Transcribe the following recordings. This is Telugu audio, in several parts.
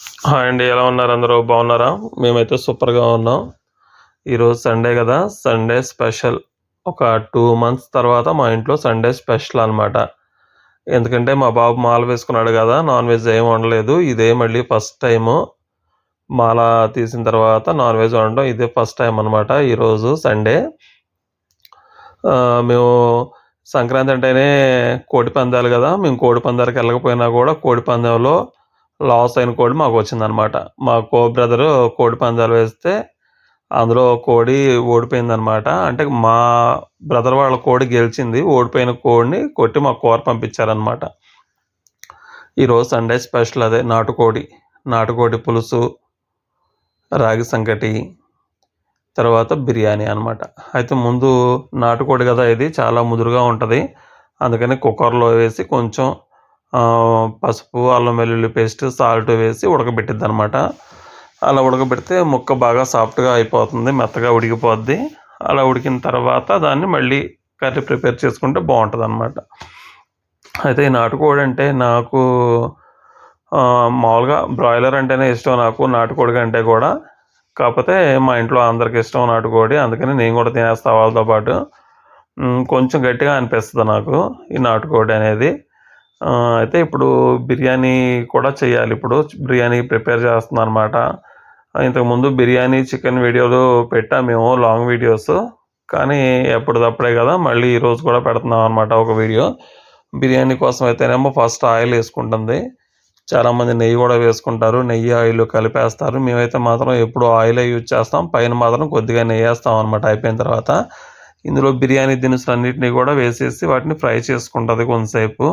హాయ్ అండి ఎలా ఉన్నారు? అందరూ బాగున్నారా? మేమైతే సూపర్గా ఉన్నాం. ఈరోజు సండే కదా సండే స్పెషల్. ఒక టూ మంత్స్ తర్వాత మా ఇంట్లో సండే స్పెషల్ అనమాట ఎందుకంటే మా బాబు మాల వేసుకున్నాడు కదా నాన్ వెజ్ ఏం వండలేదు. ఇదే మళ్ళీ ఫస్ట్ టైము. మాల తీసిన తర్వాత నాన్ వెజ్ వండడం ఇదే ఫస్ట్ టైం అనమాట ఈరోజు సండే. మేము సంక్రాంతి అంటేనే కోడి పందాలు కదా మేము కోడి పందాలకు వెళ్ళకపోయినా కూడా కోడి పందెంలో లాస్ అయిన కోడి మాకు వచ్చిందనమాట మా కో బ్రదరు కోడి పందాలు వేస్తే అందులో కోడి ఓడిపోయిందనమాట. అంటే మా బ్రదర్ వాళ్ళ కోడి గెలిచింది ఓడిపోయిన కోడిని కొట్టి మా కూర పంపించారనమాట. ఈరోజు సండే స్పెషల్ అదే నాటుకోడి నాటుకోడి పులుసు రాగి సంకటి తర్వాత బిర్యానీ అన్నమాట అయితే ముందు నాటుకోడి కదా ఇది చాలా ముదురుగా ఉంటుంది. అందుకని కుక్కర్లో వేసి కొంచెం పసుపు అల్లం వెల్లుల్లి పేస్ట్ సాల్ట్ వేసి ఉడకబెట్టిద్ది అనమాట అలా ఉడకబెడితే ముక్క బాగా సాఫ్ట్గా అయిపోతుంది మెత్తగా ఉడికిపోద్ది. అలా ఉడికిన తర్వాత దాన్ని మళ్ళీ కర్రీ ప్రిపేర్ చేసుకుంటే బాగుంటుంది అనమాట అయితే ఈ నాటుకోడి అంటే నాకు మామూలుగా బ్రాయిలర్ అంటేనే ఇష్టం నాకు నాటుకోడి కంటే కూడా. కాకపోతే మా ఇంట్లో అందరికి ఇష్టం నాటుకోడి అందుకని నేను కూడా తినేస్తా వాళ్ళతో పాటు. కొంచెం గట్టిగా అనిపిస్తుంది నాకు ఈ నాటుకోడి అనేది. అయితే ఇప్పుడు బిర్యానీ కూడా చేయాలి. ఇప్పుడు బిర్యానీ ప్రిపేర్ చేస్తున్నాను అనమాట ఇంతకుముందు బిర్యానీ చికెన్ వీడియోలు పెట్టాము మేము లాంగ్ వీడియోస్. కానీ ఎప్పటిదప్పుడే కదా మళ్ళీ ఈరోజు కూడా పెడుతున్నాం అనమాట ఒక వీడియో. బిర్యానీ కోసం అయితేనేమో ఫస్ట్ ఆయిల్ వేసుకుంటుంది. చాలామంది నెయ్యి కూడా వేసుకుంటారు. నెయ్యి ఆయిల్ కలిపేస్తారు. మేమైతే మాత్రం ఎప్పుడు ఆయిల్ యూజ్ చేస్తాం. పైన మాత్రం కొద్దిగా నెయ్యి వేస్తాం అనమాట అయిపోయిన తర్వాత. ఇందులో బిర్యానీ దినుసులు అన్నింటినీ కూడా వేసేసి వాటిని ఫ్రై చేసుకుంటుంది కొంతసేపు.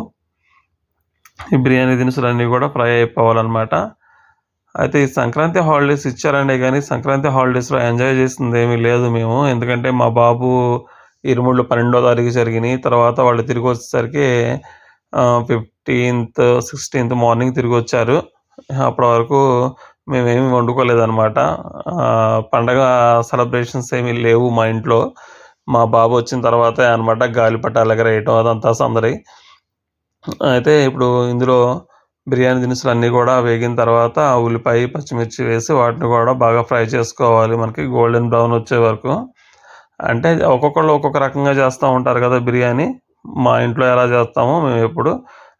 ఈ బిర్యానీ దినుసులు అన్నీ కూడా ఫ్రై అయిపోవాలన్నమాట. అయితే ఈ సంక్రాంతి హాలిడేస్ ఇచ్చారండి కానీ సంక్రాంతి హాలిడేస్లో ఎంజాయ్ చేసింది ఏమీ లేదు మేము. ఎందుకంటే మా బాబు ఇరుముళ్ళు పన్నెండో తారీఖు జరిగినాయి. తర్వాత వాళ్ళు తిరిగి వచ్చేసరికి ఫిఫ్టీన్త్ సిక్స్టీన్త్ మార్నింగ్ తిరిగి వచ్చారు. అప్పటి వరకు మేమేమి వండుకోలేదన్నమాట. పండగ సెలబ్రేషన్స్ ఏమీ లేవు మా ఇంట్లో. మా బాబు వచ్చిన తర్వాతే అనమాట గాలిపటాలు ఎగరేయటం అదంతా సందడి. అయితే ఇప్పుడు ఇందులో బిర్యానీ దినుసులు అన్నీ కూడా వేగిన తర్వాత ఉల్లిపాయ పచ్చిమిర్చి వేసి వాటిని కూడా బాగా ఫ్రై చేసుకోవాలి. మనకి గోల్డెన్ బ్రౌన్ వచ్చే వరకు. అంటే ఒక్కొక్కళ్ళు ఒక్కొక్క రకంగా చేస్తూ ఉంటారు కదా బిర్యానీ. మా ఇంట్లో ఎలా చేస్తామో మేము ఎప్పుడు.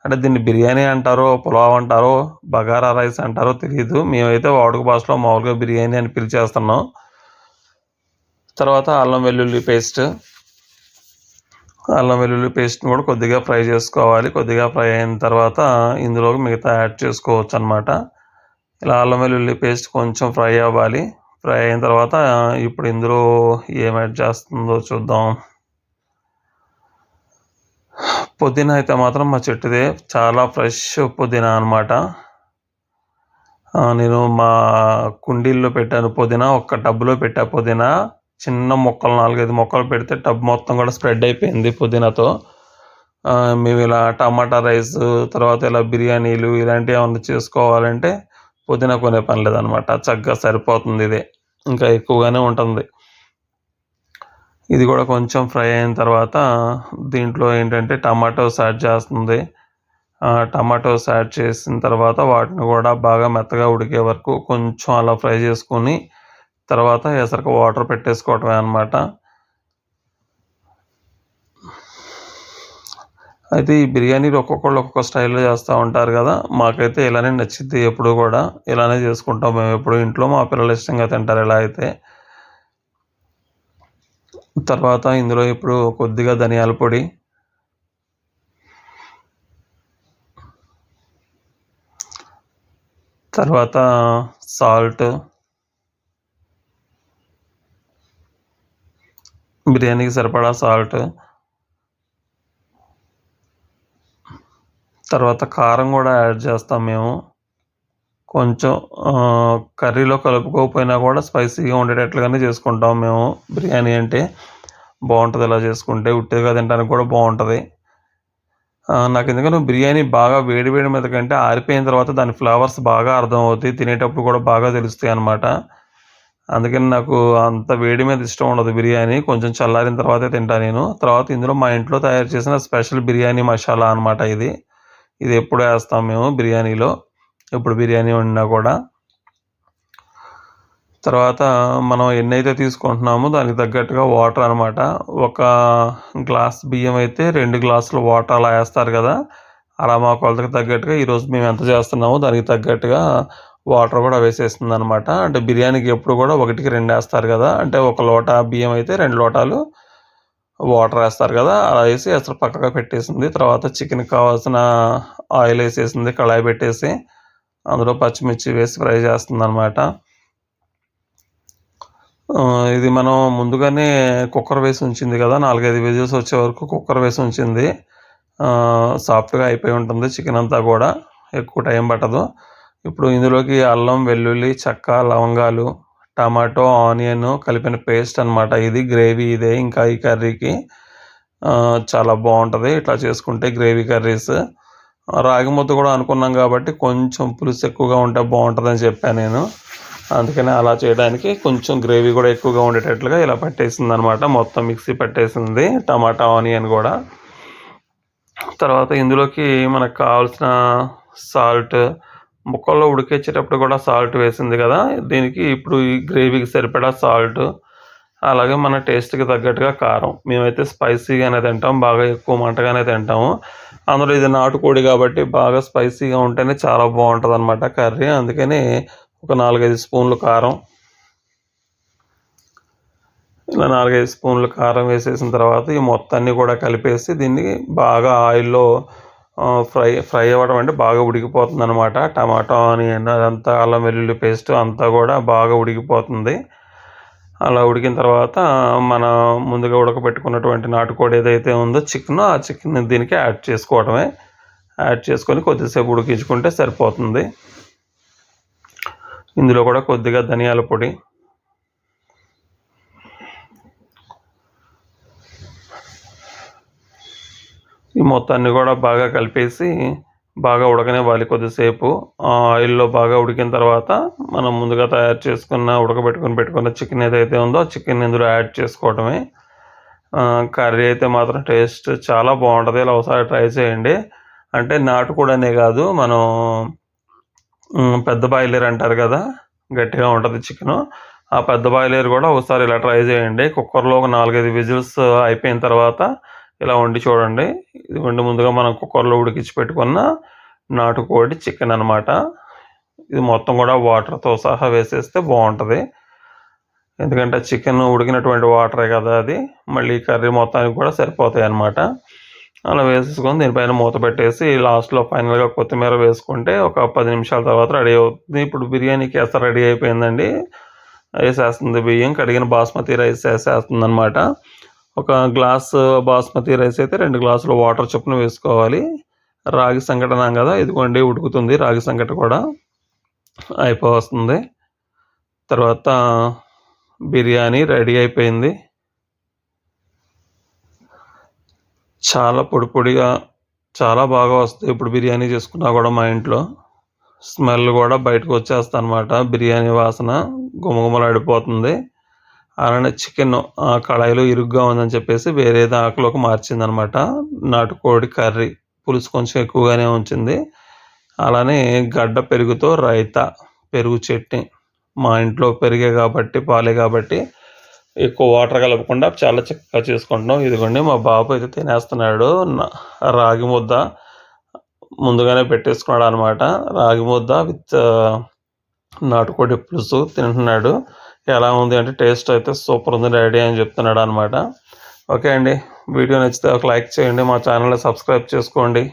అంటే దీన్ని బిర్యానీ అంటారో పులావ్ అంటారో బగారా రైస్ అంటారో తెలియదు మేమైతే వాడుక భాషలో మామూలుగా బిర్యానీ అని పిలిచేస్తున్నాం. తర్వాత అల్లం వెల్లుల్లి పేస్ట్. అల్లం వెల్లుల్లి పేస్ట్ని కూడా కొద్దిగా ఫ్రై చేసుకోవాలి. కొద్దిగా ఫ్రై అయిన తర్వాత ఇందులో మిగతా యాడ్ చేసుకోవచ్చు అనమాట ఇలా అల్లం వెల్లుల్లి పేస్ట్ కొంచెం ఫ్రై అవ్వాలి. ఫ్రై అయిన తర్వాత ఇప్పుడు ఇందులో ఏం యాడ్ చేస్తుందో చూద్దాం. పుదీనా అయితే మాత్రం మా చెట్టుదే. చాలా ఫ్రెష్ పుదీనా అనమాట నేను మా కుండీల్లో పెట్టాను పుదీనా. ఒక్క టబ్లో పెట్టా పుదీనా. చిన్న మొక్కలు నాలుగైదు మొక్కలు పెడితే టబ్ మొత్తం కూడా స్ప్రెడ్ అయిపోయింది పుదీనాతో. మేము ఇలా టమాటా రైస్ తర్వాత ఇలా బిర్యానీలు ఇలాంటివి ఏమైనా చేసుకోవాలంటే పుదీనా కొనే పని లేదనమాట చక్కగా సరిపోతుంది ఇది. ఇంకా ఎక్కువగానే ఉంటుంది. ఇది కూడా కొంచెం ఫ్రై అయిన తర్వాత దీంట్లో ఏంటంటే టమాటోస్ యాడ్ చేస్తుంది. టమాటోస్ యాడ్ చేసిన తర్వాత వాటిని కూడా బాగా మెత్తగా ఉడికే వరకు కొంచెం అలా ఫ్రై చేసుకొని తర్వాత ఎసరికి వాటర్ పెట్టేసుకోవటమే అనమాట అయితే ఈ బిర్యానీలు ఒక్కొక్కళ్ళు ఒక్కొక్క స్టైల్లో చేస్తూ ఉంటారు కదా మాకైతే ఇలానే నచ్చింది ఎప్పుడు కూడా. ఇలానే చేసుకుంటాం మేము ఎప్పుడు. ఇంట్లో మా పిల్లలు ఇష్టంగా తింటారు ఇలా అయితే. తర్వాత ఇందులో ఇప్పుడు కొద్దిగా ధనియాల పొడి. తర్వాత సాల్ట్. బిర్యానీకి సరిపడా సాల్ట్. తర్వాత కారం కూడా యాడ్ చేస్తాం మేము. కొంచెం కర్రీలో కలుపుకోకపోయినా కూడా స్పైసీగా ఉండేటట్లుగానే చేసుకుంటాం మేము బిర్యానీ అంటే. బాగుంటుంది ఇలా చేసుకుంటే. ఉట్టిగా తినడానికి కూడా బాగుంటుంది. నాకు ఎందుకంటే బిర్యానీ బాగా వేడి వేడి మీద కంటే ఆరిపోయిన తర్వాత దాని ఫ్లేవర్స్ బాగా అర్థం అవుతాయి తినేటప్పుడు కూడా బాగా తెలుస్తాయి అన్నమాట. అందుకని నాకు అంత వేడి మీద ఇష్టం ఉండదు బిర్యానీ. కొంచెం చల్లారిన తర్వాతే తింటా నేను. తర్వాత ఇందులో మా ఇంట్లో తయారు చేసిన స్పెషల్ బిర్యానీ మసాలా అనమాట ఇది. ఇది ఎప్పుడు వేస్తాం మేము బిర్యానీలో. ఇప్పుడు బిర్యానీ వండినా కూడా. తర్వాత మనం ఎన్నైతే తీసుకుంటున్నామో దానికి తగ్గట్టుగా వాటర్ అనమాట ఒక గ్లాస్ బియ్యం అయితే రెండు గ్లాసులు వాటర్ అలా వేస్తారు కదా. అలా మా కొలతకి తగ్గట్టుగా ఈరోజు మేము ఎంత చేస్తున్నామో దానికి తగ్గట్టుగా వాటర్ కూడా వేసేస్తుంది అనమాట అంటే బిర్యానీకి ఎప్పుడు కూడా ఒకటికి రెండు వేస్తారు కదా. అంటే ఒక లోట బియ్యం అయితే రెండు లోటాలు వాటర్ వేస్తారు కదా. అలా వేసి అసలు పక్కగా పెట్టేసింది. తర్వాత చికెన్కి కావాల్సిన ఆయిల్ వేసేసింది. కళాయి పెట్టేసి అందులో పచ్చిమిర్చి వేసి ఫ్రై చేస్తుంది అనమాట ఇది మనం ముందుగానే కుక్కర్ వేసి ఉంచింది కదా. నాలుగైదు విజిల్స్ వచ్చే వరకు కుక్కర్ వేసి ఉంచింది. సాఫ్ట్గా అయిపోయి ఉంటుంది. చికెన్ అంతా కూడా ఎక్కువ టైం పట్టదు. ఇప్పుడు ఇందులోకి అల్లం వెల్లుల్లి చెక్క లవంగాలు టమాటో ఆనియన్ కలిపిన పేస్ట్ అనమాట ఇది గ్రేవీ ఇదే. ఇంకా ఈ కర్రీకి చాలా బాగుంటుంది. ఇట్లా చేసుకుంటే గ్రేవీ కర్రీస్. రాగి ముద్ద కూడా అనుకున్నాం కాబట్టి కొంచెం పులుసు ఎక్కువగా ఉంటే బాగుంటుందని చెప్పాను నేను. అందుకని అలా చేయడానికి కొంచెం గ్రేవీ కూడా ఎక్కువగా ఉండేటట్లుగా ఇలా పట్టేసింది అనమాట మొత్తం మిక్సీ పట్టేసింది. టమాటా ఆనియన్ కూడా. తర్వాత ఇందులోకి మనకు కావాల్సిన సాల్ట్ ముక్కల్లో ఉడికేసేటప్పుడు కూడా సాల్ట్ వేసింది కదా దీనికి ఇప్పుడు ఈ గ్రేవీకి సరిపడా సాల్ట్ అలాగే మన టేస్ట్కి తగ్గట్టుగా కారం. మేమైతే స్పైసీగానే తింటాం బాగా ఎక్కువ మంటగానే తింటాము. అందులో ఇది నాటుకోడి కాబట్టి బాగా స్పైసీగా ఉంటేనే చాలా బాగుంటుంది అనమాట కర్రీ. అందుకని ఒక నాలుగైదు స్పూన్లు కారం. ఇలా నాలుగైదు స్పూన్లు కారం వేసేసిన తర్వాత ఈ మొత్తాన్ని కూడా కలిపేసి దీన్ని బాగా ఆయిల్లో ఫ్రై ఫ్రై అవ్వడం అంటే బాగా ఉడికిపోతుంది అనమాట టమాటా ఆనియన్ అదంతా అల్లం వెల్లుల్లి పేస్ట్ అంతా కూడా బాగా ఉడికిపోతుంది. అలా ఉడికిన తర్వాత మన ముందుగా ఉడకబెట్టుకున్నటువంటి నాటుకోడి ఏదైతే ఉందో చికెన్ ఆ చికెన్ దీనికి యాడ్ చేసుకోవడమే యాడ్ చేసుకొని కొద్దిసేపు ఉడికించుకుంటే సరిపోతుంది. ఇందులో కూడా కొద్దిగా ధనియాల పొడి ఈ మొత్తాన్ని కూడా బాగా కలిపేసి బాగా ఉడకనివ్వాలి కొద్దిసేపు. ఆయిల్లో బాగా ఉడికిన తర్వాత మనం ముందుగా తయారు చేసుకున్న ఉడకబెట్టుకుని పెట్టుకున్న చికెన్ ఏదైతే ఉందో ఆ చికెన్ ఇందులో యాడ్ చేసుకోవటమే. కర్రీ అయితే మాత్రం టేస్ట్ చాలా బాగుంటుంది. ఇలా ఒకసారి ట్రై చేయండి. అంటే నాటుకోడనే కాదు మనం పెద్ద బాయిలర్ అంటారు కదా గట్టిగా ఉంటుంది చికెను. ఆ పెద్ద బాయిలర్ కూడా ఒకసారి ఇలా ట్రై చేయండి. కుక్కర్లో ఒక నాలుగైదు విజిల్స్ అయిపోయిన తర్వాత ఇలా వండి చూడండి. ఇది వండి ముందుగా మనం కుక్కర్లో ఉడికించి పెట్టుకున్న నాటుకోడి చికెన్ అనమాట ఇది మొత్తం కూడా వాటర్తో సహా వేసేస్తే బాగుంటుంది. ఎందుకంటే చికెన్ ఉడికినటువంటి వాటరే కదా అది. మళ్ళీ కర్రీ మొత్తానికి కూడా సరిపోతాయి అనమాట అలా వేసేసుకొని దీనిపైన మూత పెట్టేసి లాస్ట్లో ఫైనల్గా కొత్తిమీర వేసుకుంటే ఒక పది నిమిషాల తర్వాత రెడీ అవుతుంది. ఇప్పుడు బిర్యానీకి వేస్తే రెడీ అయిపోయిందండి. వేసేస్తుంది బియ్యం కడిగిన బాస్మతి రైస్ వేసేస్తుంది అనమాట ఒక గ్లాస్ బాస్మతి రైస్ అయితే రెండు గ్లాసులు వాటర్ చొప్పున వేసుకోవాలి. రాగి సంఘటన కదా ఇదిగోండి ఉడుకుతుంది రాగి సంకట కూడా. అయిపోతుంది తర్వాత బిర్యానీ రెడీ అయిపోయింది. చాలా పొడి పొడిగా చాలా బాగా వస్తుంది ఇప్పుడు బిర్యానీ చేసుకున్నా కూడా మా ఇంట్లో. స్మెల్ కూడా బయటకు వచ్చేస్తా అనమాట బిర్యానీ వాసన గుమగుమలాడిపోతుంది. అలానే చికెన్ ఆ కళాయిలో ఇరుగ్గా ఉందని చెప్పేసి వేరే ఆకులోకి మార్చిందనమాట. నాటుకోడి కర్రీ పులుసు కొంచెం ఎక్కువగానే ఉంచింది. అలానే గడ్డ పెరుగుతో రైతా పెరుగు చట్నీ. మా ఇంట్లో పెరిగే కాబట్టి పాలే కాబట్టి ఎక్కువ వాటర్ కలపకుండా చాలా చక్కగా చేసుకుంటున్నాం. ఇదిగోండి మా బాబు అయితే తినేస్తున్నాడు. రాగి ముద్ద ముందుగానే పెట్టేసుకున్నాడు అనమాట రాగి ముద్ద విత్ నాటుకోడి పులుసు తింటున్నాడు. ఎలా ఉంది అంటే టేస్ట్ అయితే సూపర్ ఉంది డాడీ అని చెప్తున్నాడు అనమాట ఓకే అండి వీడియో నచ్చితే ఒక లైక్ చేయండి మా ఛానల్ని సబ్స్క్రైబ్ చేసుకోండి.